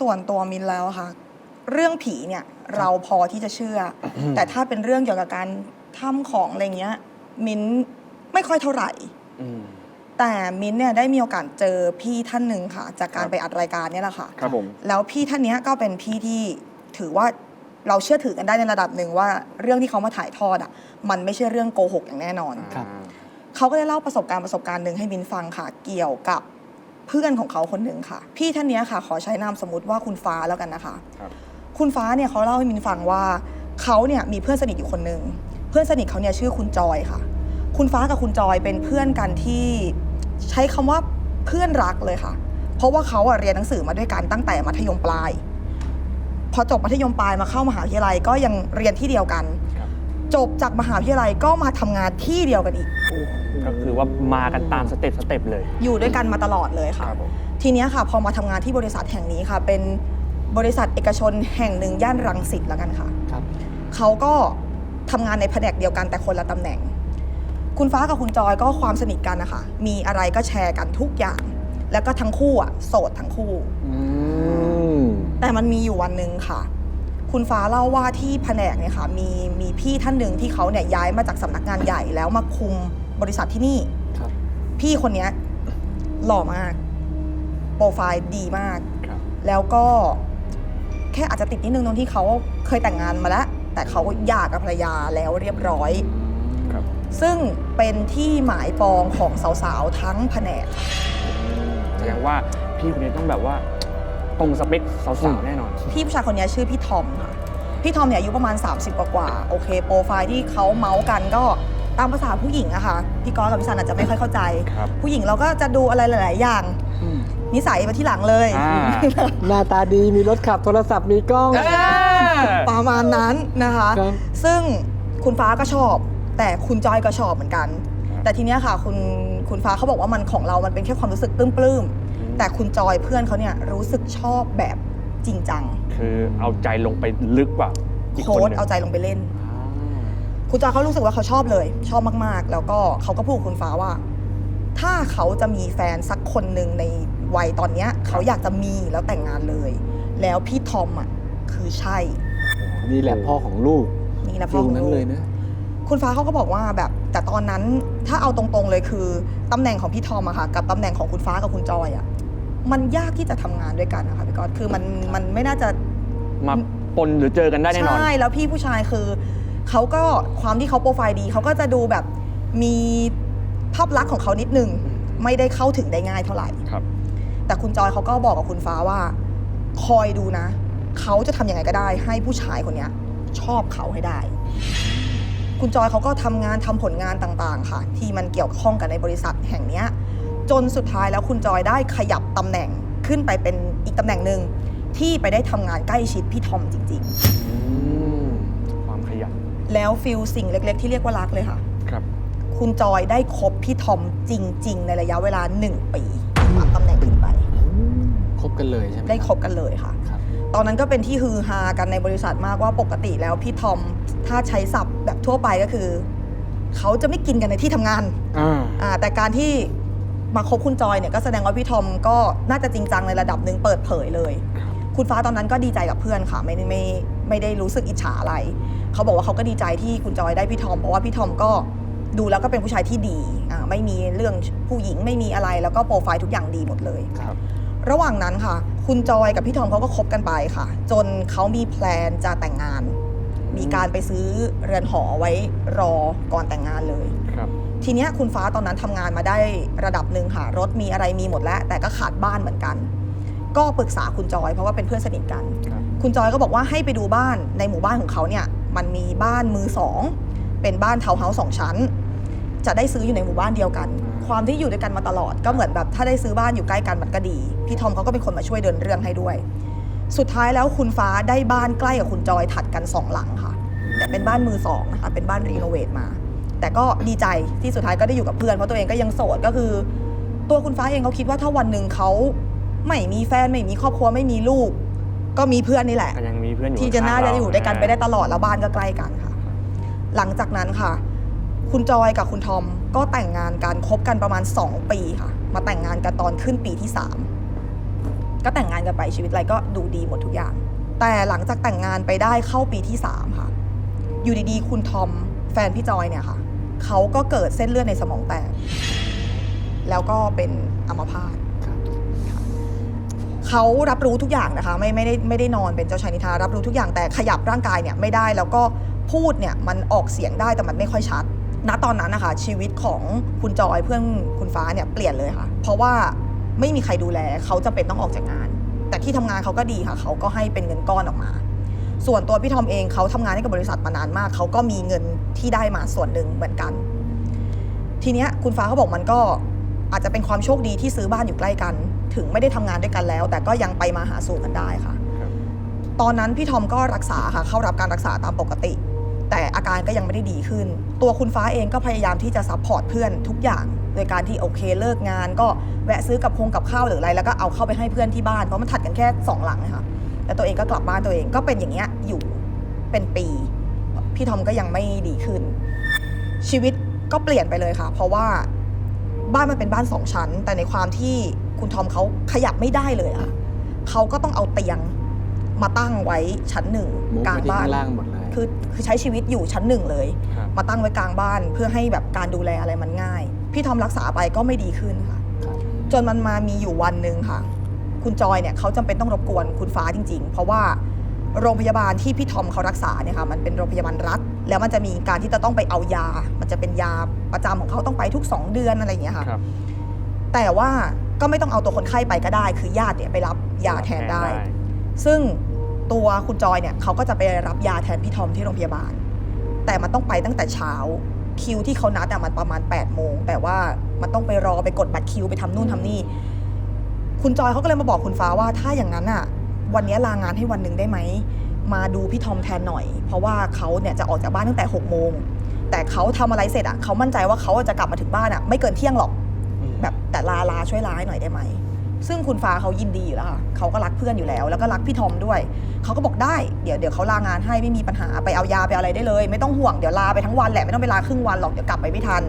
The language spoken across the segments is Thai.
ส่วนตัวมินแล้วอะค่ะ เรื่องผีเนี่ยเราพอที่จะเชื่ออแต่ถ้าเป็นเรื่องเกี่ยวกับการทำของอะไรเงี้ย มินไม่ค่อยเท่าไหร่ อืม แต่มินเนี่ยได้มีโอกาสเจอพี่ท่านหนึ่งค่ะ จากการครับ ไปอัดรายการเนี่ยแหละค่ะ ครับผม แล้วพี่ท่านเนี้ยก็เป็นพี่ที่ถือว่าเราเชื่อถือกันได้ในระดับหนึ่งว่าเรื่องที่เขามาถ่ายทอดอะมันไม่ใช่เรื่องโกหกอย่างแน่นอน ครับ เขาก็ได้เล่าประสบการณ์ประสบการณ์หนึ่งให้มินฟังค่ะ เกี่ยวกับ เพื่อนของเขาคนหนึ่งค่ะ พี่ท่านเนี้ยค่ะ ขอใช้นามสมมติว่าคุณฟ้าแล้วกันนะคะครับคุณฟ้าเนี่ยเขาเล่าให้มินฟังว่าเขาเนี่ยมีเพื่อนสนิทอยู่คนหนึ่งเพื่อนสนิทเขาเนี่ยชื่อคุณจอยค่ะ คุณฟ้ากับคุณจอยเป็นเพื่อนกันที่ใช้คำว่าเพื่อนรักเลยค่ะ เพราะว่าเขาอะเรียนหนังสือมาด้วยกันตั้งแต่มัธยมปลาย พอจบมัธยมปลายมาเข้ามหาวิทยาลัยก็ยังเรียนที่เดียวกันครับจบจากมหาวิทยาลัยก็มาทำงานที่เดียวกันอีก ก็คือว่ามากันตามสเต็ปสเต็ปเลย อยู่ด้วยกันมาตลอดเลยค่ะครับผมทีเนี้ยค่ะ พอมาทำงานที่บริษัทแห่งนี้ค่ะ เป็นบริษัทเอกชนแห่งหนึ่งย่านรังสิตแล้วกันค่ะ ครับ เขาก็ทำงานในแผนกเดียวกันแต่คนละตำแหน่ง คุณฟ้ากับคุณจอยก็ความสนิทกันนะคะ มีอะไรก็แชร์กันทุกอย่าง แล้วก็ทั้งคู่อะโสดทั้งคู่ อืม แต่มันมีอยู่วันหนึ่งค่ะ คุณฟ้าเล่าว่าที่แผนกเนี่ยค่ะ มีมีพี่ท่านหนึ่งที่เขาเนี่ยย้ายมาจากสำนักงานใหญ่แล้วมาคุม บริษัทที่นี่ ครับ พี่คนเนี้ยหล่อมาก โปรไฟล์ดีมาก ครับ แล้วก็แค่อาจจะติดนิดนึงตรงที่เขาเคยแต่งงานมาแล้ว แต่เขาหย่ากับภรรยาแล้วเรียบร้อย ครับ ซึ่งเป็นที่หมายปองของสาวๆ ทั้งแผนก แสดงว่าพี่คนนี้ต้องแบบว่าตรงสเปคสาวๆแน่นอน พี่ผู้ชายคนนี้ชื่อพี่ทอมค่ะ พี่ทอมเนี่ยอายุประมาณ 30 กว่ากว่าๆโอเค โปรไฟล์ที่เขาเมาส์กันก็ ตามภาษาผู้หญิงอะค่ะพี่ก้อยกับพี่สันอาจจะไม่ค่อยเข้าใจ ครับ ผู้หญิงเราก็จะดูอะไรหลาย ๆ อย่าง นิสัยมาที่หลังเลย อ่า หน้าตาดีมีรถขับโทรศัพท์มีกล้อง เอ้ยประมาณนั้นนะคะ ครับ ซึ่งคุณฟ้าก็ชอบ แต่คุณจอยก็ชอบเหมือนกัน ครับ แต่ทีเนี้ยค่ะคุณคุณฟ้าเขาบอกว่ามันของเรา มันเป็นแค่ความรู้สึกปลื้มๆ แต่คุณจอยเพื่อนเขาเนี่ยรู้สึกชอบแบบจริงจังคือเอาใจลงไปลึกกว่าอีกโค้คนหดนึ่งเอาใจลงไปเล่นอ่า คุณจอยเขารู้สึกว่าเขาชอบเลย ชอบมากๆ แล้วก็เขาก็พูดกับคุณฟ้าว่า ถ้าเขาจะมีแฟนสักคนหนึ่งในวัยตอนเนี้ย เขาอยากจะมีแล้วแต่งงานเลย แล้วพี่ทอมอะคือใช่ นี่แหละพ่อของลูกนี่แหละพ่ฟิอลของนั้นลูกเลยนะคุณฟ้าเขาก็บอกว่าแบบ แต่ตอนนั้นถ้าเอาตรงๆเลยคือตำแหน่งของพี่ทอมอะค่ะ กับตำแหน่งของคุณฟ้ากับคุณจอยอะมันยากที่จะทำงานด้วยกันนะคะพี่ก๊อตคือมันมันไม่น่าจะ มาปนหรือเจอกันได้แน่นอน ใช่ แล้วพี่ผู้ชายคือ เขาก็ความที่เขาโปรไฟล์ดีเขาก็จะดูแบบมีภาพลักษณ์ของเขานิดนึง ไม่ได้เข้าถึงได้ง่ายเท่าไหร่ครับ แต่คุณจอยเขาก็บอกกับคุณฟ้าว่า คอยดูนะ เขาจะทำยังไงก็ได้ ให้ผู้ชายคนเนี้ย ชอบเขาให้ได้ คุณจอยเขาก็ทำงานทำผลงานต่างๆ ค่ะ ที่มันเกี่ยวข้องกับในบริษัทแห่งเนี้ย จนสุดท้ายแล้วคุณจอยได้ขยับตำแหน่งขึ้นไปเป็นอีกตำแหน่งหนึ่งที่ไปได้ทำงานใกล้ชิดพี่ทอมจริง ๆ อืมความขยัน แล้วฟิลสิ่งเล็ก ๆ ที่เรียกว่ารักเลยค่ะ ครับ คุณจอยได้คบพี่ทอมจริง ๆ ในระยะเวลา 1 ปีปรับตำแหน่งขึ้นไป คบกันเลยใช่ไหมได้คบกันเลยค่ะ ครับ ตอนนั้นก็เป็นที่ฮือฮากันในบริษัทมากว่าปกติแล้วพี่ทอมถ้าใช้ศัพท์แบบทั่วไปก็คือ เขาจะไม่กินกันในที่ทำงาน อ่า อ่าแต่การที่มาคบคุณจอยเนี่ยก็แสดงว่าพี่ทอมก็น่าจะจริงจังในระดับหนึ่งเปิดเผยเลย ครับ คุณฟ้าตอนนั้นก็ดีใจกับเพื่อนค่ะ ไม่ได้ไม่ ไม่ได้รู้สึกอิจฉาอะไร เขาบอกว่าเขาก็ดีใจที่คุณจอยได้พี่ทอม เพราะว่าพี่ทอมก็ดูแล้วก็เป็นผู้ชายที่ดีอ่าไม่มีเรื่องผู้หญิงไม่มีอะไร แล้วก็โปรไฟล์ทุกอย่างดีหมดเลย ครับ ระหว่างนั้นค่ะ คุณจอยกับพี่ทอมเขาก็คบกันไปค่ะ จนเขามีแพลนจะแต่งงาน มีการไปซื้อเรือนหอไว้รอก่อนแต่งงานเลย ครับ ทีเนี้ยคุณฟ้าตอนนั้นทำงานมาได้ระดับหนึ่งค่ะ รถมีอะไรมีหมดแล้ว แต่ก็ขาดบ้านเหมือนกัน ก็ปรึกษาคุณจอยเพราะว่าเป็นเพื่อนสนิทกัน ครับ คุณจอยก็บอกว่าให้ไปดูบ้านในหมู่บ้านของเขาเนี่ยมันมีบ้านมือสองเป็นบ้านทาวน์เฮาส์สองชั้น จะได้ซื้ออยู่ในหมู่บ้านเดียวกัน ความที่อยู่ด้วยกันมาตลอดก็เหมือนแบบถ้าได้ซื้อบ้านอยู่ใกล้กันมันก็ดี พี่ทอมเขาก็เป็นคนมาช่วยเดินเรื่องให้ด้วย สุดท้ายแล้วคุณฟ้าได้บ้านใกล้กับคุณจอยถัดกันสองหลังค่ะ แต่เป็นบ้านมือสองนะคะเป็นบ้านรีโนเวทมา แต่ก็ดีใจที่สุดท้ายก็ได้อยู่กับเพื่อนเพราะตัวเองก็ยังโสดก็คือ ตัวคุณฟ้าเองเขาคิดว่าถ้าวันหนึ่งเขาไม่มีแฟนไม่มีครอบครัวไม่มีลูก ก็มีเพื่อนนี่แหละ ก็ยังมีเพื่อนอยู่ที่จะน่าจะข้งๆอยู่ด้วยกันเรไปได้ตลอดแล้วบ้านก็ใกล้กันค่ะ หลังจากนั้นค่ะ คุณจอยกับคุณทอมก็แต่งงานกันคบกันประมาณ 2 ปีค่ะ มาแต่งงานกันตอนขึ้นปีที่ก็แต่งงานกันไปชีวิตอะไรก็ดูดีหมดทุกอย่าง แต่หลังจากแต่งงานไปได้เข้าปีที่สามค่ะ อยู่ดีๆ คุณทอมแฟนพี่จอยเนี่ยค่ะเขาก็เกิดเส้นเลือดในสมองแตกแล้วก็เป็นอัมพาตครับ เขารับรู้ทุกอย่างนะคะ ไม่ไม่ได้ไม่ได้นอนเป็นเจ้าชายนิทรารับรู้ทุกอย่างแต่ขยับร่างกายเนี่ยไม่ได้แล้วก็พูดเนี่ยมันออกเสียงได้แต่มันไม่ค่อยชัด ณตอนนั้นนะคะชีวิตของคุณจอยเพื่อนคุณฟ้าเนี่ยเปลี่ยนเลยค่ะ เพราะว่าไม่มีใครดูแลเขาจะเป็นต้องออกจากงาน แต่ที่ทำงานเขาก็ดีค่ะ เขาก็ให้เป็นเงินก้อนออกมา ส่วนตัวพี่ทอมเองเขาทำงานให้กับบริษัทมานานมาก เขาก็มีเงินที่ได้มาส่วนหนึ่งเหมือนกัน ทีเนี้ยคุณฟ้าเขาบอกมันก็ อาจจะเป็นความโชคดีที่ซื้อบ้านอยู่ใกล้กัน ถึงไม่ได้ทำงานด้วยกันแล้ว แต่ก็ยังไปมาหาสู่กันได้ค่ะครับตอนนั้นพี่ทอมก็รักษาค่ะเข้ารับการรักษาตามปกติ แต่อาการก็ยังไม่ได้ดีขึ้น ตัวคุณฟ้าเองก็พยายามที่จะซัพพอร์ตเพื่อนทุกอย่างโดยการที่โอเคเลิกงาน ก็แวะซื้อกับพงกับข้าวหรืออะไรแล้วก็เอาเข้าไปให้เพื่อนที่บ้านเพราะมันถัดกันแค่สองหลังนะคะแล้วตัวเองก็กลับบ้านตัวเองก็เป็นอย่างเงี้ยอยู่เป็นปี พี่ทอมก็ยังไม่ดีขึ้น ชีวิตก็เปลี่ยนไปเลยค่ะ เพราะว่า บ้านมันเป็นบ้านสองชั้น แต่ในความที่คุณทอมเขาขยับไม่ได้เลยอะเขาก็ต้องเอาเตียงมาตั้งไว้ชั้นหนึ่งมุกกลาไปงที่บ้านข้างล่างหมดเลยคือคือใช้ชีวิตอยู่ชั้นหนึ่งเลยครับมาตั้งไว้กลางบ้านเพื่อให้แบบการดูแลอะไรมันง่าย พี่ทอมรักษาไปก็ไม่ดีขึ้นค่ะครับจนมันมามีอยู่วันหนึ่งค่ะ คุณจอยเนี่ยเขาจำเป็นต้องรบกวนคุณฟ้าจริง ๆ เพราะว่า โรงพยาบาลที่พี่ทอมเขารักษาเนี่ยค่ะมันเป็นโรงพยาบาลรัฐ แล้วมันจะมีการที่จะต้องไปเอายา มันจะเป็นยาประจำของเขาต้องไปทุก 2 เดือนอะไรอย่างเงี้ยค่ะครับแต่ว่าก็ไม่ต้องเอาตัวคนไข้ไปก็ได้ คือญาติเนี่ยไปรับยาแทนได้ ซึ่งตัวคุณจอยเนี่ยเขาก็จะไปรับยาแทนพี่ทอมที่โรงพยาบาล แต่มันต้องไปตั้งแต่เช้าคิวที่เขานัดอะมันประมาณ8ปดโมงแต่ว่ามันต้องไปรอไปกดบัตรคิวไปทำนู่นทำนี่ คุณจอยเขาก็เลยมาบอกคุณฟ้าว่าถ้าอย่างนั้นอะ วันนี้ลางานให้วันหนึ่งได้ไหม มาดูพี่ทอมแทนหน่อย เพราะว่าเขาเนี่ยจะออกจากบ้านตั้งแต่6กโมง แต่เขาทำอะไรเสร็จอะเขามั่นใจว่าเขาจะกลับมาถึงบ้านอะไม่เกินเที่ยงหรอก แบบแต่ลาลาช่วยลาให้หน่อยได้ไหม ซึ่งคุณฟ้าเขายินดีอยู่แล้วค่ะเขาก็รักเพื่อนอยู่แล้ว แล้วก็รักพี่ทอมด้วย เขาก็บอกได้ เดี๋ยวเดี๋ยวเขาลางานให้ไม่มีปัญหาไปเอายาไปเอาอะไรได้เลย ไม่ต้องห่วงเดี๋ยวลาไปทั้งวันแหละไม่ต้องไปลาครึ่งวันหรอกเดี๋ยวกลับไปไม่ทัน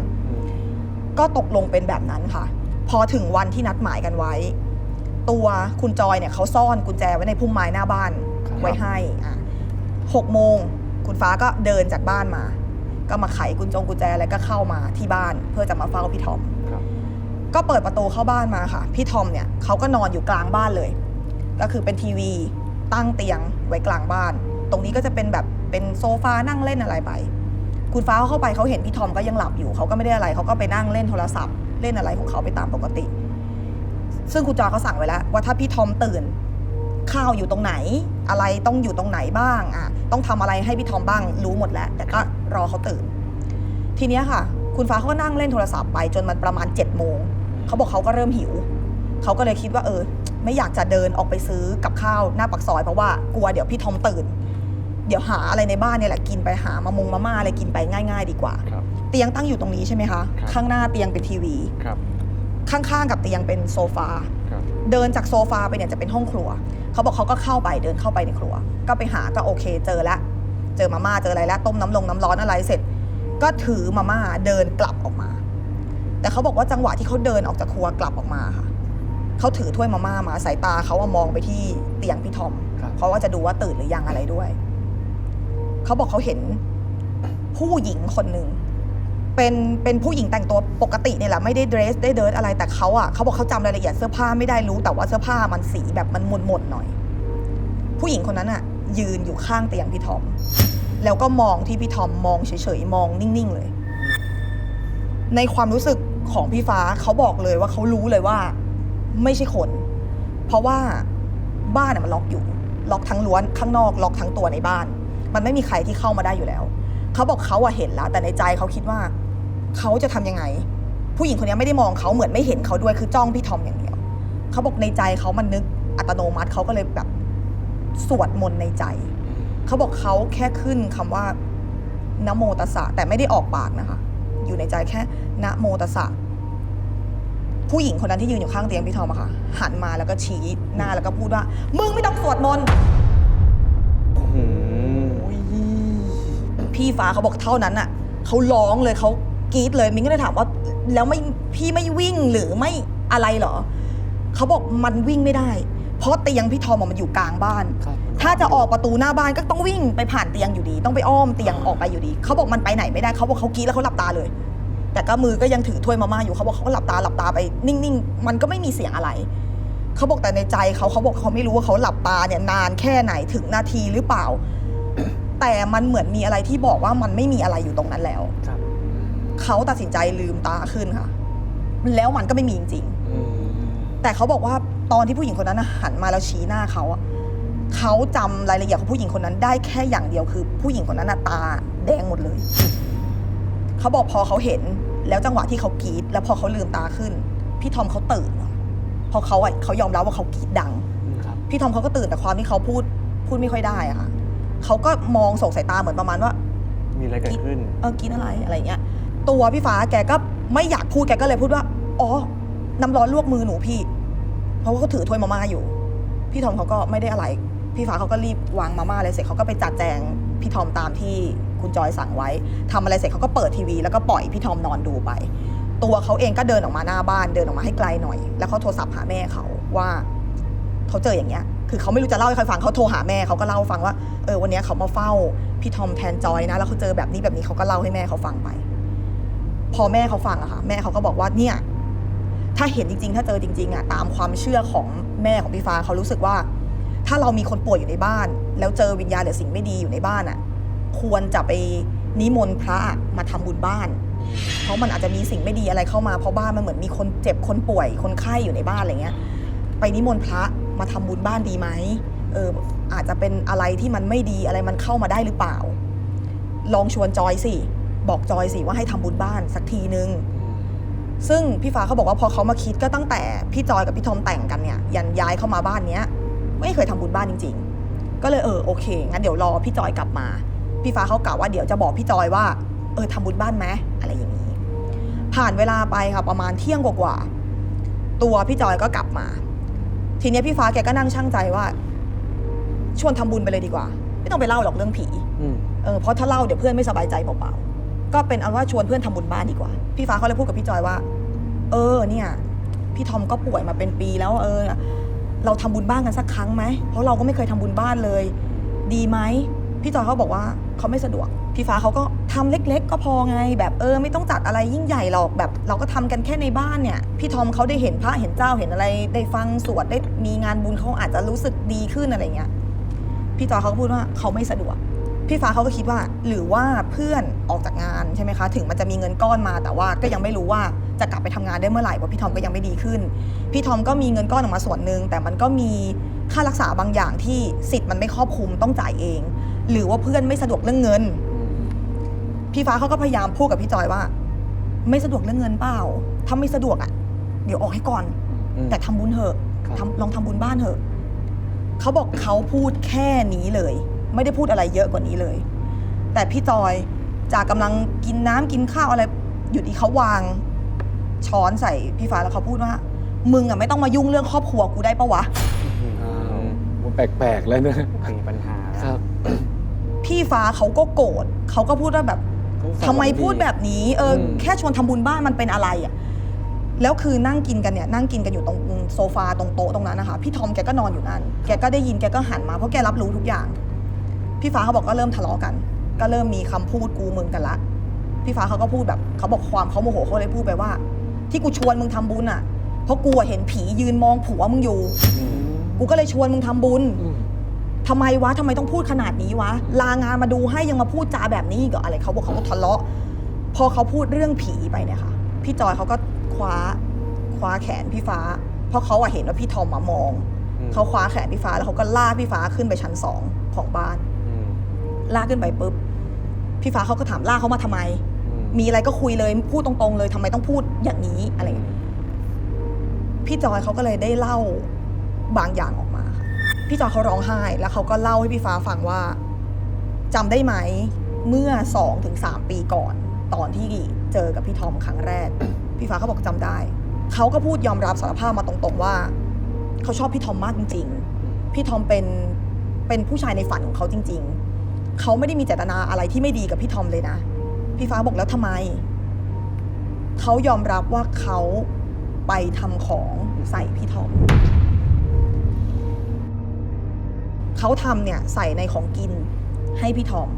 ก็ตกลงเป็นแบบนั้นค่ะ พอถึงวันที่นัดหมายกันไว้ ตัวคุณจอยเนี่ยเขาซ่อนกุญแจไว้ในพุ่มไม้หน้าบ้านครับ ไว้ให้อะหกโมงคุณฟ้าก็เดินจากบ้านมา ก็มาไขกุญจงกุญแจอะไรก็เข้ามาที่บ้านเพื่อจะมาเฝ้าพี่ทอม ครับ ก็เปิดประตูเข้าบ้านมาค่ะ พี่ทอมเนี่ยเขาก็นอนอยู่กลางบ้านเลย ก็คือเป็นทีวีตั้งเตียงไว้กลางบ้าน ตรงนี้ก็จะเป็นแบบเป็นโซฟานั่งเล่นอะไรไป คุณฟ้าเขาเข้าไปเขาเห็นพี่ทอมก็ยังหลับอยู่เขาก็ไม่ได้อะไรเขาก็ไปนั่งเล่นโทรศัพท์ เล่นอะไรของเขาไปตามปกติ ซึ่งคุณจอยเขาสั่งไว้แล้วว่าถ้าพี่ทอมตื่น ข้าวอยู่ตรงไหน อะไรต้องอยู่ตรงไหนบ้างอะต้องทำอะไรให้พี่ทอมบ้าง รู้หมดแล้ว แต่ก็รอเขาตื่น ทีเนี้ยค่ะ คุณฟ้าเขาก็นั่งเล่นโทรศัพท์ไปจนมันประมาณ7จ็ดโมงเขาบอกเขาก็เริ่มหิวเขาก็เลยคิดว่าเออ ไม่อยากจะเดินออกไปซื้อกับข้าวหน้าปากซอยเพราะว่ากลัวเดี๋ยวพี่ทอมตื่น เดี๋ยวหาอะไรในบ้านเนี่ยแหละกินไปหามามงมาม่าอะไรกินไปง่าย ๆ ดีกว่าครับเตียงตั้งอยู่ตรงนี้ใช่ไหมคะครับข้างหน้าเตียงเป็นทีวีครับ ข้างๆกับเตียงเป็นโซฟา ครับ เดินจากโซฟาไปเนี่ยจะเป็นห้องครัว เขาบอกเขาก็เข้าไปเดินเข้าไปในครัว ก็ไปหาก็โอเคเจอแล้ว เจอมาม่าเจออะไรแล้ว ต้มน้ำลงน้ำร้อนอะไรเสร็จ ก็ถือมาม่าเดินกลับออกมา แต่เขาบอกว่าจังหวะที่เขาเดินออกจากครัวกลับออกมาค่ะเขาถือถ้วยมาม่ามาสายตาเขาอะมองไปที่เตียงพี่ทอมครับ เพราะว่าจะดูว่าตื่นหรือยังอะไรด้วย เขาบอกเขาเห็นผู้หญิงคนหนึ่ง เป็นเป็นผู้หญิงแต่งตัวปกติเนี่ยแหละไม่ได้เดรสได้เดินอะไรแต่เขาอะเขาบอกเขาจำรายละเอียดเสื้อผ้าไม่ได้รู้ แต่ว่าเสื้อผ้ามันสีแบบมันหม่นๆหน่อย ผู้หญิงคนนั้นอะ ยืนอยู่ข้างเตียงพี่ทอม แล้วก็มองที่พี่ทอมมองเฉยๆมองนิ่งๆเลย ในความรู้สึกของพี่ฟ้าเขาบอกเลยว่าเขารู้เลยว่า ไม่ใช่คน เพราะว่าบ้านมันล็อกอยู่ ล็อกทั้งล้วนข้างนอก ล็อกทั้งตัวในบ้าน มันไม่มีใครที่เข้ามาได้อยู่แล้ว เขาบอกเขาอะเห็นแล้วแต่ในใจเขาคิดว่า เขาจะทำยังไง ผู้หญิงคนนี้ไม่ได้มองเขาเหมือนไม่เห็นเขาด้วยคือจ้องพี่ทอมอย่างเดียวเขาบอกในใจเขามันนึกอัตโนมัติเขาก็เลยแบบสวดมนต์ในใจ เขาบอกเขาแค่ขึ้นคำว่านะโมตัสสะแต่ไม่ได้ออกปากนะคะ อยู่ในใจแค่นะโมตัสสะผู้หญิงคนนั้นที่ยืนอยู่ข้างเตียงพี่ทอมอะค่ะ หันมาแล้วก็ชี้หน้าแล้วก็พูดว่า มึงไม่ต้องสวดมนต์อืมพี่ฟ้าเขาบอกเท่านั้นอะเขาร้องเลยเขา กรี๊ดเลยมิงก็เลยถามว่าแล้วไม่พี่ไม่วิ่งหรือไม่อะไรเหรอเขาบอกมันวิ่งไม่ได้พเพราะเตียงพี่ทอมอะมันอยู่กลางบ้าน ครับถ้าจะออกประตูหน้าบ้านก็ต้องวิ่งไปผ่านเตียงอยู่ดี ต้องไปอ้อมเตียงออกไปอยู่ดีเขาบอกมันไปไหนไม่ได้เขาบอกเขากรีดแล้วเขาหลับตาเลย แต่ก็มือก็ยังถือถ้วยมาม่าอยู่เขาบอกเขาก็หลับตาหลับตาไปนิ่งๆมันก็ไม่มีเสียงอะไรเขาบอกแต่ในใจเขาเขาบอกเขาไม่รู้ว่าเขาหลับตาเนี่ยนานแค่ไหนถึงนาทีหรือเปล่า แต่มันเหมือนมีอะไรที่บอกว่ามันไม่มีอะไรอยู่ตรงนั้นแล้ว ครับ เขาตัดสินใจลืมตาขึ้นค่ะ แล้วมันก็ไม่มีจริงๆอืมแต่เขาบอกว่าตอนที่ผู้หญิงคนนั้นน่ะหันมาแล้วชี้หน้าเขาอะเขาจำรายละเอียดของผู้หญิงคนนั้นได้แค่อย่างเดียวคือ ผู้หญิงคนนั้นน่ะตาแดงหมดเลย เขาบอกพอเขาเห็นแล้วจังหวะที่เขากรีดแล้วพอเขาลืมตาขึ้น พี่ทอมเขาตื่นอะเพอเขาอะเขายอมรับว่าเขากรีดดังครับพี่ทอมเขาก็ตื่นแต่ความที่เขาพูดพูดไม่ค่อยได้อะค่ะเขาก็มองส่งสายตาเหมือนประมาณว่า มีอะไรเกิดขึ้น เออกินอะไรอะไรเงี้ย ตัวพี่ฟ้าแกก็ไม่อยากพูดแกก็เลยพูดว่า อ๋อ น้ำร้อนลวกมือหนูพี่ เพราะว่าเขาถือถ้วยมาม่าอยู่ พี่ทอมเขาก็ไม่ได้อะไร พี่ฟ้าเขาก็รีบวางมาม่าอะไรเสร็จเขาก็ไปจัดแจงพี่ทอมตามที่คุณจอยสั่งไว้ทำอะไรเสร็จเขาก็เปิดทีวี แล้วก็ปล่อยพี่ทอมนอนดูไป ตัวเขาเองก็เดินออกมาหน้าบ้านเดินออกมาให้ไกลหน่อย แล้วเขาโทรศัพท์หาแม่เขาว่าเขาเจออย่างเงี้ย คือเขาไม่รู้จะเล่าให้ใครฟังเขาโทรหาแม่เขาก็เล่าฟังว่า เออวันนี้เขามาเฝ้าพี่ทอมแทนจอยนะ แล้วเขาเจอแบบนี้แบบนี้เขาก็เล่าให้แม่เขาฟังไป พอแม่เขาฟังอะค่ะแม่เขาก็บอกว่าเนี่ยถ้าเห็นจริง ๆ ถ้าเจอจริงๆอะตามความเชื่อของแม่ของพี่ฟ้าเขารู้สึกว่า ถ้าเรามีคนป่วยอยู่ในบ้าน แล้วเจอวิญญาณหรือสิ่งไม่ดีอยู่ในบ้านอะควรจะไปนิมนต์พระมาทำบุญบ้าน เพราะมันอาจจะมีสิ่งไม่ดีอะไรเข้ามาเพราะบ้านมันเหมือนมีคนเจ็บคนป่วยคนไข้อยู่ในบ้านอะไรเงี้ย ไปนิมนต์พระมาทำบุญบ้านดีไหมเอออาจจะเป็นอะไรที่มันไม่ดีอะไรมันเข้ามาได้หรือเปล่า ลองชวนจอยสิ บอกจอยสิว่าให้ทำบุญบ้านสักทีนึง ซึ่งพี่ฟ้าเขาบอกว่าพอเขามาคิดก็ตั้งแต่พี่จอยกับพี่ทอมแต่งกันเนี่ยยันย้ายเข้ามาบ้านเนี้ย ไม่เคยทำบุญบ้านจริง ๆ ก็เลยเออโอเคงั้นเดี๋ยวรอพี่จอยกลับมา พี่ฟ้าเขากล่าวว่าเดี๋ยวจะบอกพี่จอยว่าเออทำบุญบ้านไหมอะไรอย่างนี้ ผ่านเวลาไปค่ะประมาณเที่ยงกว่าๆตัวพี่จอยก็กลับมา ทีเนี้ยพี่ฟ้าแกก็นั่งช่างใจว่า ชวนทำบุญไปเลยดีกว่า ไม่ต้องไปเล่าหรอกเรื่องผีอืมเออเพราะถ้าเล่าเดี๋ยวเพื่อนไม่สบายใจเปล่าๆ ก็เป็นอันว่าชวนเพื่อนทำบุญบ้านดีกว่า พี่ฟ้าเขาเลยพูดกับพี่จอยว่า เออเนี่ย พี่ทอมก็ป่วยมาเป็นปีแล้วเออ เราทำบุญบ้านกันสักครั้งไหมเพราะเราก็ไม่เคยทำบุญบ้านเลย ดีไหมพี่จอยเขาบอกว่าเขาไม่สะดวก พี่ฟ้าเขาก็ทำเล็ก ๆ ก็พอไง แบบเออ ไม่ต้องจัดอะไรยิ่งใหญ่หรอกแบบ เราก็ทำกันแค่ในบ้านเนี่ย พี่ทอมเขาได้เห็นพระเห็นเจ้าเห็นอะไร ได้ฟังสวดได้มีงานบุญเขาอาจจะรู้สึกดีขึ้นอะไรเงี้ยพี่จอยเขาพูดว่าเขาไม่สะดวก พี่ฟ้าเขาก็คิดว่า หรือว่าเพื่อนออกจากงานใช่ไหมคะ ถึงมันจะมีเงินก้อนมา แต่ว่าก็ยังไม่รู้ว่าจะกลับไปทำงานได้เมื่อไหร่เพราะพี่ทอมก็ยังไม่ดีขึ้น พี่ทอมก็มีเงินก้อนออกมาส่วนหนึ่งแต่มันก็มีค่ารักษาบางอย่างที่สิทธิ์มันไม่ครอบคลุมต้องจ่ายเอง หรือว่าเพื่อนไม่สะดวกเรื่องเงิน พี่ฟ้าเขาก็พยายามพูดกับพี่จอยว่า ไม่สะดวกเรื่องเงินเปล่าถ้าไม่สะดวกอะ เดี๋ยวออกให้ก่อนอืมแต่ทำบุญเถอะครับทำลองทำบุญบ้านเถอะเขาบอกเขาพูดแค่นี้เลย ไม่ได้พูดอะไรเยอะกว่านี้เลย แต่พี่จอยจากกำลังกินน้ำกินข้าวอะไรอยู่ดีเขาวาง ช้อนใส่พี่ฟ้าแล้วเขาพูดว่า มึงอะไม่ต้องมายุ่งเรื่องครอบครัวกูได้ปะวะอ้าวมันแปลกๆแล้วนะมีปัญหาครับ พี่ฟ้าเขาก็โกรธเขาก็พูดว่าแบบทำไมพูดแบบนี้ เอออม แค่ชวนทำบุญบ้านมันเป็นอะไรอะแล้วคือนั่งกินกันเนี่ยนั่งกินกันอยู่ตรงโซฟาตรงโต๊ะตรงนั้นนะคะ พี่ทอมแกก็นอนอยู่นั่นแกก็ได้ยินแกก็หันมาเพราะแกรับรู้ทุกอย่าง พี่ฟ้าเขาบอกก็เริ่มทะเลาะกัน ก็เริ่มมีคำพูดกูมึงกันละ พี่ฟ้าเขาก็พูดแบบเขาบอกความเขาโมโหเขาเลยพูดไปว่า ที่กูชวนมึงทำบุญอะ เพราะกูอะเห็นผียืนมองผัวมึงอยู่ กูก็เลยชวนมึงทำบุญอืมทำไมวะทำไมต้องพูดขนาดนี้วะ ลางานมาดูให้ยังมาพูดจาแบบนี้อีก็อะไรเขาบอกเขาก็ทะเลาะ พอเขาพูดเรื่องผีไปเนี่ยค่ะ พี่จอยเขาก็คว้าคว้าแขนพี่ฟ้า เพราะเขาอะเห็นว่าพี่ทอมมามองอืมเขาคว้าแขนพี่ฟ้าแล้วเขาก็ลากพี่ฟ้าขึ้นไปชั้นสองของบ้านอืม ลากขึ้นไปปุ๊บพี่ฟ้าเขาก็ถามลากเขามาทำไมอืมมีอะไรก็คุยเลยพูดตรงๆ เลยทำไมต้องพูดอย่างนี้อะไรอย่างเงี้ยพี่จอยเขาก็เลยได้เล่าบางอย่างออกมาค่ะพี่จอยเขาร้องไห้ แล้วเขาก็เล่าให้พี่ฟ้าฟังว่าจำได้ไหมเมื่อสองถึงสามปีก่อน ตอนที่เจอกับพี่ทอมครั้งแรก พี่ฟ้าเขาบอกจำได้เขาก็พูดยอมรับสารภาพมาตรงๆว่าเขาชอบพี่ทอมมากจริง ๆ พี่ทอมเป็นเป็นผู้ชายในฝันของเขาจริง ๆ เขาไม่ได้มีเจตนาอะไรที่ไม่ดีกับพี่ทอมเลยนะ พี่ฟ้าบอกแล้วทำไม เขายอมรับว่าเขาไปทำของใส่พี่ทอม เขาทำเนี่ยใส่ในของกินให้พี่ทอม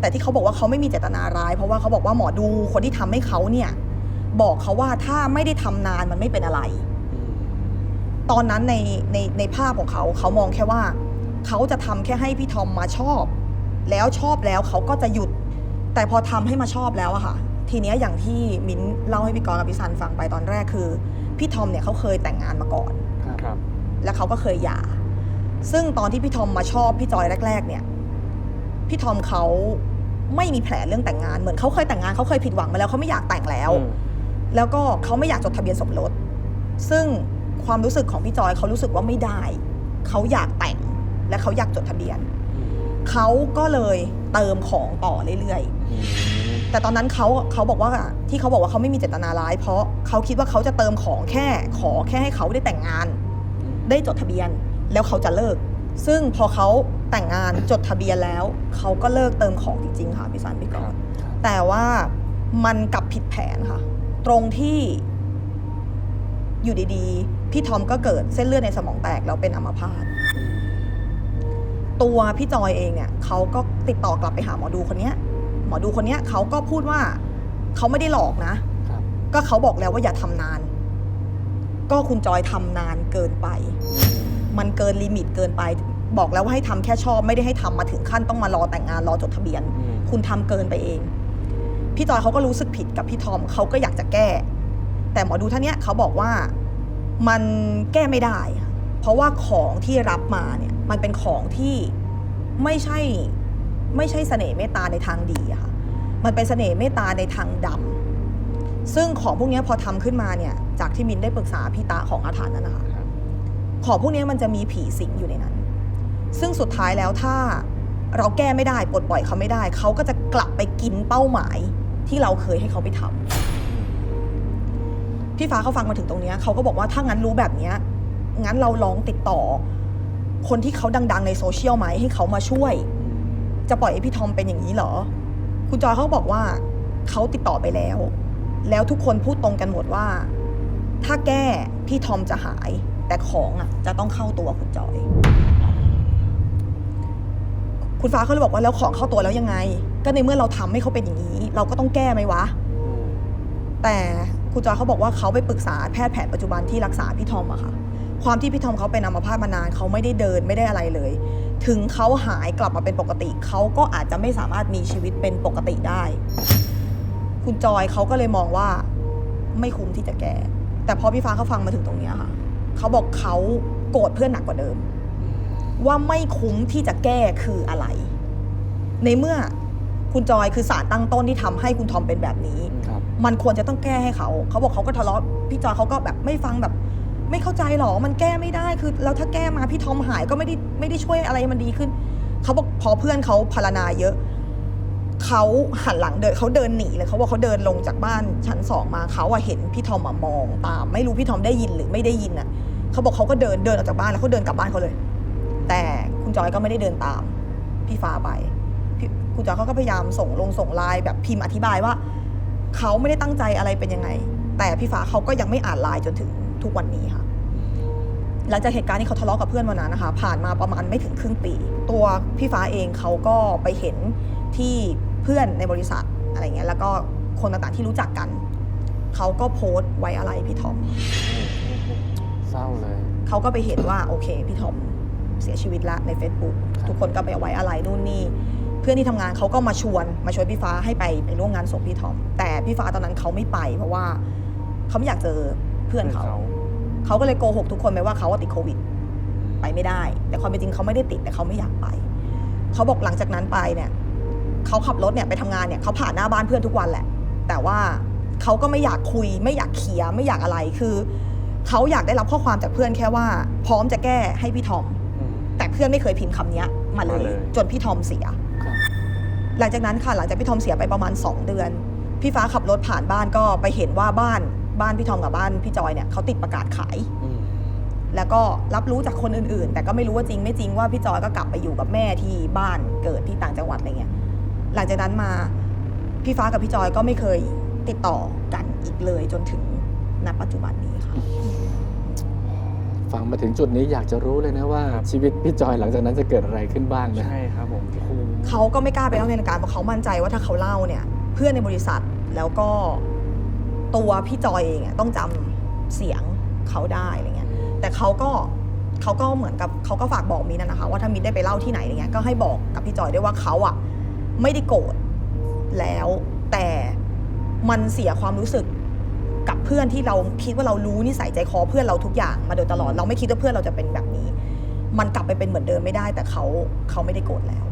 แต่ที่เขาบอกว่าเขาไม่มีเจตนาร้าย เพราะว่าเขาบอกว่าหมอดูคนที่ทำให้เขาเนี่ย บอกเขาว่าถ้าไม่ได้ทำนานมันไม่เป็นอะไร ตอนนั้นในในในภาพของเขาเขามองแค่ว่า เขาจะทำแค่ให้พี่ทอมมาชอบ แล้วชอบแล้วเขาก็จะหยุด แต่พอทำให้มาชอบแล้วอะค่ะ ทีเนี้ยอย่างที่มิ้นเล่าให้พี่กรณ์กับพี่ซันฟังไปตอนแรกคือ พี่ทอมเนี่ยเขาเคยแต่งงานมาก่อนครับ แล้วเขาก็เคยหย่า ซึ่งตอนที่พี่ทอมมาชอบพี่จอยแรก ๆ เนี่ย พี่ทอมเขาไม่มีแผลเรื่องแต่งงานเหมือนเขาเคยแต่งงานเขาเคยผิดหวังมาแล้วเขาไม่อยากแต่งแล้วอืมแล้วก็เขาไม่อยากจดทะเบียนสมรสซึ่งความรู้สึกของพี่จอยเขารู้สึกว่าไม่ได้ เขาอยากแต่งและเขาอยากจดทะเบียน เขาก็เลยเติมของต่อเรื่อยๆ แต่ตอนนั้นเขาเขาบอกว่าที่เขาบอกว่าเขาไม่มีเจตนาร้าย เพราะเขาคิดว่าเขาจะเติมของแค่ขอแค่ให้เขาได้แต่งงาน ได้จดทะเบียนแล้วเขาจะเลิก ซึ่งพอเขาแต่งงานจดทะเบียนแล้ว เขาก็เลิกเติมของจริงๆค่ะพี่สันพี่กคอรันบแต่ว่ามันกลับผิดแผนค่ะ ตรงที่อยู่ดีๆ พี่ทอมก็เกิดเส้นเลือดในสมองแตกแล้วเป็นอัมพาต ตัวพี่จอยเองเนี่ยเขาก็ติดต่อกลับไปหาหมอดูคนเนี้ยหมอดูคนเนี้ยเขาก็พูดว่าเขาไม่ได้หลอกนะ ครับ ก็เขาบอกแล้วว่าอย่าทำนาน ก็คุณจอยทำนานเกินไป มันเกินลิมิตเกินไป บอกแล้วว่าให้ทำแค่ชอบไม่ได้ให้ทำมาถึงขั้นต้องมารอแต่งงานรอจดทะเบียน อืมคุณทำเกินไปเอง พี่จอยเขาก็รู้สึกผิดกับพี่ทอมเขาก็อยากจะแก้ แต่หมอดูท่านเนี้ยเขาบอกว่ามันแก้ไม่ได้ค่ะเพราะว่าของที่รับมาเนี่ย มันเป็นของที่ไม่ใช่ไม่ใช่เสน่ห์เมตตาในทางดีอะค่ะมันเป็นเสน่ห์เมตตาในทางดำซึ่งของพวกเนี้ยพอทำขึ้นมาเนี่ย จากที่มินได้ปรึกษาพี่ตาของอาถรรพ์นั่นนะคะครับของพวกเนี้ยมันจะมีผีสิงอยู่ในนั้น ซึ่งสุดท้ายแล้วถ้าเราแก้ไม่ได้ปลดปล่อยเขาไม่ได้ เขาก็จะกลับไปกินเป้าหมายที่เราเคยให้เขาไปทำพี่ฟ้าเขาฟังมาถึงตรงเนี้ยเขาก็บอกว่าถ้างั้นรู้แบบเนี้ยงั้นเราลองติดต่อ คนที่เขาดัง ๆ ในโซเชียลไหมให้เขามาช่วย จะปล่อยให้พี่ทอมเป็นอย่างนี้เหรอ คุณจอยเขาบอกว่าเขาติดต่อไปแล้ว แล้วทุกคนพูดตรงกันหมดว่า ถ้าแก้พี่ทอมจะหาย แต่ของอะ จะต้องเข้าตัวคุณจอย คุณฟ้าเขาเลยบอกว่าแล้วของเข้าตัวแล้วยังไง ก็ในเมื่อเราทำให้เขาเป็นอย่างนี้ เราก็ต้องแก้ไหมวะ แต่คุณจอยเขาบอกว่าเขาไปปรึกษาแพทย์แผนปัจจุบันที่รักษาพี่ทอมอะค่ะ ความที่พี่ทอมเขาเป็นอัมพาตมานานเขาไม่ได้เดินไม่ได้อะไรเลย ถึงเขาหายกลับมาเป็นปกติเขาก็อาจจะไม่สามารถมีชีวิตเป็นปกติได้ คุณจอยเขาก็เลยมองว่าไม่คุ้มที่จะแก้แต่พอพี่ฟ้าเขาฟังมาถึงตรงเนี้ยค่ะเขาบอกเขาโกรธเพื่อนหนักกว่าเดิม ว่าไม่คุ้มที่จะแก้คืออะไร ในเมื่อคุณจอยคือสารตั้งต้นที่ทำให้คุณทอมเป็นแบบนี้ครับมันควรจะต้องแก้ให้เขา เขาบอกเขาก็ทะเลาะพี่จอยเขาก็แบบไม่ฟังแบบ ไม่เข้าใจหรอมันแก้ไม่ได้คือแล้วถ้าแก้มาพี่ทอมหายก็ไม่ได้ไม่ได้ช่วยอะไรมันดีขึ้นเขาบอกพอเพื่อนเขาพารณาเยอะเขาหันหลังเดินเขาเดินหนีเลยเขาบอกเขาเดินลงจากบ้านชั้นสองมาเขาอะเห็นพี่ทอมอะมองตาม ไม่รู้พี่ทอมได้ยินหรือไม่ได้ยินอะเขาบอกเขาก็เดินเดินออกจากบ้านแล้วเขาเดินกลับบ้านเขาเลย แต่คุณจอยก็ไม่ได้เดินตามพี่ฟ้าไปคุณจอยเขาก็พยายามส่งลงส่งไลน์แบบพิมพ์อธิบายว่าเขาไม่ได้ตั้งใจอะไรเป็นยังไง แต่พี่ฟ้าเขาก็ยังไม่อ่านไลน์จนถึงทุกวันนี้ค่ะ หลังจากเหตุการณ์ที่เขาทะเลาะกับเพื่อนวันนั้นนะคะ ผ่านมาประมาณไม่ถึงครึ่งปี ตัวพี่ฟ้าเองเขาก็ไปเห็นที่เพื่อนในบริษัทอะไรเงี้ยแล้วก็คนต่างๆที่รู้จักกัน เขาก็โพสต์ไว้อะไรพี่ทอม เศร้าเลย เขาก็ไปเห็นว่าโอเคพี่ทอมเสียชีวิตละใน Facebook ครับ ทุกคนก็ไปไว้อะไรนู่นนี่ เพื่อนที่ทำงานเขาก็มาชวนมาชวนพี่ฟ้าให้ไปไปร่วมงานศพพี่ทอม แต่พี่ฟ้าตอนนั้นเขาไม่ไป เพราะว่าเขาไม่อยากเจอเพื่อนเขา เขาก็เลยโกหกทุกคนไปว่าเขาอะติดโควิด ไปไม่ได้ แต่ความเป็นจริงเขาไม่ได้ติดแต่เขาไม่อยากไป เขาบอกหลังจากนั้นไปเนี่ยเขาขับรถเนี่ยไปทำงานเนี่ยเขาผ่านหน้าบ้านเพื่อนทุกวันแหละ แต่ว่าเขาก็ไม่อยากคุย ไม่อยากเคลียร์ไม่อยากอะไรคือเขาอยากได้รับข้อความจากเพื่อนแค่ว่า พร้อมจะแก้ให้พี่ทอมอืมแต่เพื่อนไม่เคยพิมพ์คำเนี้ยมาเลมาเลยยจนพี่ทอมเสียครับหลังจากนั้นค่ะหลังจากพี่ทอมเสียไปประมาณ 2 เดือน พี่ฟ้าขับรถผ่านบ้านก็ไปเห็นว่าบ้าน บ้านพี่ทอมกับบ้านพี่จอยเนี่ยเขาติดประกาศขาย อืมแล้วก็รับรู้จากคนอื่นๆ แต่ก็ไม่รู้ว่าจริงไม่จริงว่าพี่จอยก็กลับไปอยู่กับแม่ที่บ้านเกิดที่ต่างจังหวัดอะไรเงี้ย หลังจากนั้นมาพี่ฟ้ากับพี่จอยก็ไม่เคยติดต่อกันอีกเลยจนถึงณปัจจุบันนี้ค่ะ ฟังมาถึงจุดนี้อยากจะรู้เลยนะว่าครับชีวิตพี่จอยหลังจากนั้นจะเกิดอะไรขึ้นบ้างนะ ใช่ครับผมโอ้โห เขาก็ไม่กล้าไปเล่าในรายการเพราะเขามั่นใจว่าถ้าเขาเล่าเนี่ย เพื่อนในบริษัทแล้วก็ ตัวพี่จอยเองอะต้องจำเสียงเขาได้อะไรเงี้ยแต่เขาก็เขาก็เหมือนกับเขาก็ฝากบอกมินนนะคะ ว่าถ้ามินได้ไปเล่าที่ไหนอะไรเงี้ยก็ให้บอกกับพี่จอยด้วยว่าเขาอะไม่ได้โกรธแล้ว แต่มันเสียความรู้สึกกับเพื่อนที่เราคิดว่าเรารู้นิสัยใจคอเพื่อนเราทุกอย่างมาโดยตลอดเราไม่คิดว่าเพื่อนเราจะเป็นแบบนี้ มันกลับไปเป็นเหมือนเดิมไม่ได้ แต่เขาเขาไม่ได้โกรธแล้ว